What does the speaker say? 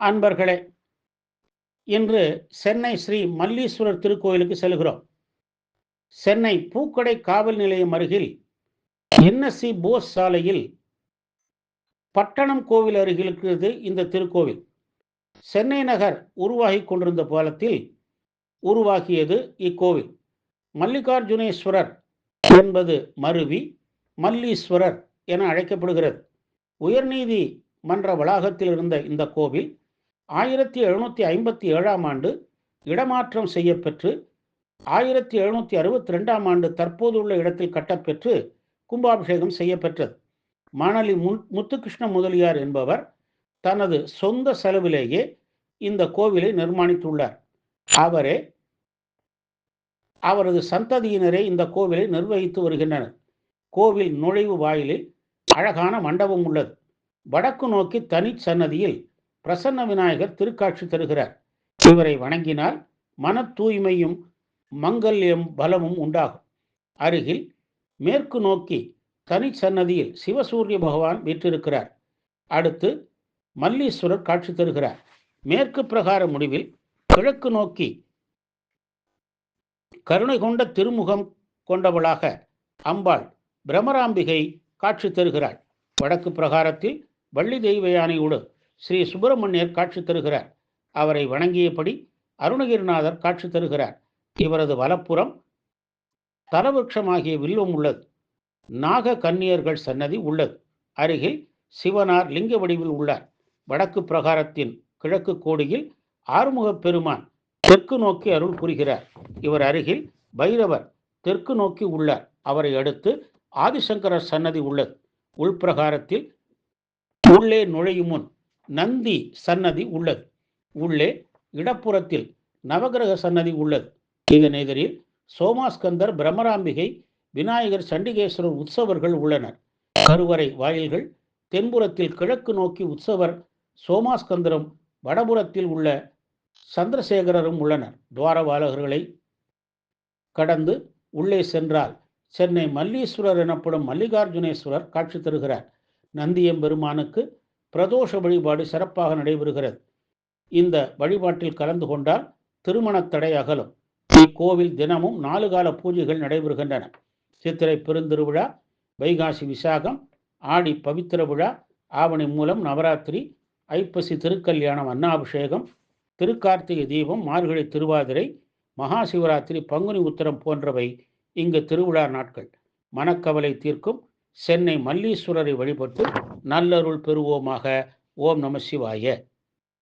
அன்பர்களே இன்று சென்னை ஸ்ரீ மல்லீஸ்வரர் திருக்கோயிலுக்கு செல்கிறோம். சென்னை பூக்கடை காவல் நிலையம் அருகில் என்எஸ்சி போஸ் சாலையில் பட்டணம் கோவில் அருகில் இருக்கிறது இந்த திருக்கோவில். சென்னை நகர் உருவாகி கொண்டிருந்த காலத்தில் உருவாகியது இக்கோவில். மல்லிகார்ஜுனேஸ்வரர் என்பது மருவி மல்லீஸ்வரர் என அழைக்கப்படுகிறது. உயர்நீதி மன்ற வளாகத்தில் இருந்த இந்த கோவில் ஆயிரத்தி எழுநூற்றி ஐம்பத்தி ஏழாம் ஆண்டு இடமாற்றம் செய்யப்பெற்று ஆயிரத்தி எழுநூற்றி அறுபத்தி ரெண்டாம் ஆண்டு தற்போதுள்ள இடத்தில் கட்டப்பெற்று கும்பாபிஷேகம் செய்யப்பெற்றது. மணலி முன் முத்துகிருஷ்ண முதலியார் என்பவர் தனது சொந்த செலவிலேயே இந்த கோவிலை நிர்மாணித்துள்ளார். அவரே அவரது சந்ததியினரே இந்த கோவிலை நிர்வகித்து வருகின்றனர். கோவில் நுழைவு வாயிலில் அழகான மண்டபம் உள்ளது. வடக்கு நோக்கி தனி சன்னதியில் பிரசன்ன விநாயகர் திருக்காட்சி தருகிறார். இவரை வணங்கினால் மன தூய்மையும் மங்கல்யம் பலமும் உண்டாகும். அருகில் மேற்கு நோக்கி தனி சன்னதியில் சிவசூரிய பகவான் வீற்றிருக்கிறார். அடுத்து மல்லீஸ்வரர் காட்சி தருகிறார். மேற்கு பிரகார முடிவில் கிழக்கு நோக்கி கருணை கொண்ட திருமுகம் கொண்டவளாக அம்பாள் பிரமராம்பிகை காட்சி தருகிறாள். வடக்கு பிரகாரத்தில் வள்ளி தெய்வயானையோடு ஸ்ரீ சுப்பிரமணியர் காட்சி தருகிறார். அவரை வணங்கியபடி அருணகிரிநாதர் காட்சி தருகிறார். இவரது வலப்புறம் தலவிருட்சமாகிய வில்வம் உள்ளது. நாக கன்னியர்கள் சன்னதி உள்ளது. அருகில் சிவனார் லிங்க வடிவில் உள்ளார். வடக்கு பிரகாரத்தின் கிழக்கு கோடியில் ஆறுமுகப் பெருமான் தெற்கு நோக்கி அருள் புரிகிறார். இவர் அருகில் பைரவர் தெற்கு நோக்கி உள்ளார். அவரை அடுத்து ஆதிசங்கரர் சன்னதி உள்ளது. உள்பிரகாரத்தில் உள்ளே நுழையும் முன் நந்தி சன்னதி உள்ளது. உள்ளே இடப்புறத்தில் நவகிரக சன்னதி உள்ளது. இதன் எதிரில் சோமாஸ்கந்தர் பிரம்மராம்பிகை விநாயகர் சண்டிகேஸ்வரர் உற்சவர்கள் உள்ளனர். கருவறை வாயில்கள் தென்புறத்தில் கிழக்கு நோக்கி உற்சவர் சோமாஸ்கந்தரும் வடபுறத்தில் உள்ள சந்திரசேகரரும் உள்ளனர். துவாரபாலகர்களை கடந்து உள்ளே சென்றால் சென்னை மல்லீஸ்வரர் எனப்படும் மல்லிகார்ஜுனேஸ்வரர் காட்சி தருகிறார். நந்தியம்பெருமானுக்கு பிரதோஷ வழிபாடு சிறப்பாக நடைபெறுகிறது. இந்த வழிபாட்டில் கலந்து கொண்டால் திருமணத் தடை அகலும். இக்கோவில் தினமும் நாலு கால பூஜைகள் நடைபெறுகின்றன. சித்திரை பெருந்திருவிழா வைகாசி விசாகம் ஆடி பவித்திர விழா ஆவணி மூலம் நவராத்திரி ஐப்பசி திருக்கல்யாணம் அன்னாபிஷேகம் திருக்கார்த்திகை தீபம் மார்கழி திருவாதிரை மகா சிவராத்திரி பங்குனி உத்திரம் போன்றவை இங்கு திருவிழா நாட்கள். மனக்கவலை தீர்க்கும். சென்னை மல்லீஸ்வரரை வழிபட்டு நல்லருள் பெறுவோமாக. ஓம் நம சிவாய.